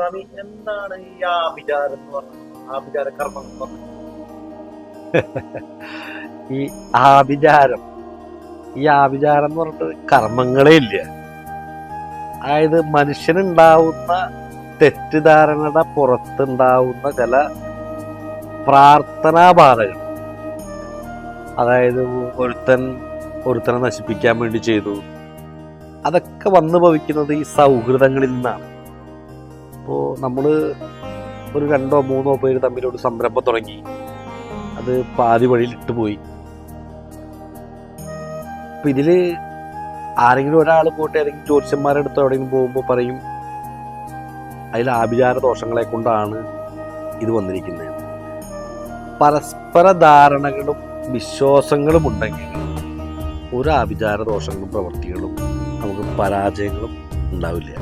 സ്വാമി എന്താണ് ഈ ആഭിചാരം എന്ന് പറഞ്ഞത് ആഭിചാര കർമ്മം എന്ന് പറഞ്ഞത് ഈ ആഭിചാരം ഈ ആഭിചാരം എന്ന് പറഞ്ഞിട്ട് കർമ്മങ്ങളേ ഇല്ല. അതായത് മനുഷ്യനുണ്ടാവുന്ന തെറ്റിദ്ധാരണയുടെ പുറത്തുണ്ടാവുന്ന ചില പ്രാർത്ഥനാബാധകൾ അതായത് ഒരുത്തൻ ഒരുത്തനെ നശിപ്പിക്കാൻ വേണ്ടി ചെയ്തു. അതൊക്കെ വന്നു ഭവിക്കുന്നത് ഈ സൗഹൃദങ്ങളിൽ നിന്നാണ്. ഇപ്പോൾ നമ്മൾ ഒരു രണ്ടോ മൂന്നോ പേര് തമ്മിൽ ഒരു സംരംഭം തുടങ്ങി. അത് പാതി വഴിയിൽ ഇട്ടുപോയി അപ്പം ഇതിൽ ആരെങ്കിലും ഒരാൾ പോയിട്ട് ഏതെങ്കിലും ജ്യോതിഷന്മാരുടെ അടുത്ത് എവിടെയെങ്കിലും പോകുമ്പോൾ പറയും അതിൽ ആഭിചാര ദോഷങ്ങളെ കൊണ്ടാണ് ഇത് വന്നിരിക്കുന്നത്. പരസ്പര ധാരണകളും വിശ്വാസങ്ങളും ഉണ്ടെങ്കിൽ ഒരു ആഭിചാര ദോഷങ്ങളും പ്രവൃത്തികളും നമുക്ക് പരാജയങ്ങളും ഉണ്ടാവില്ല.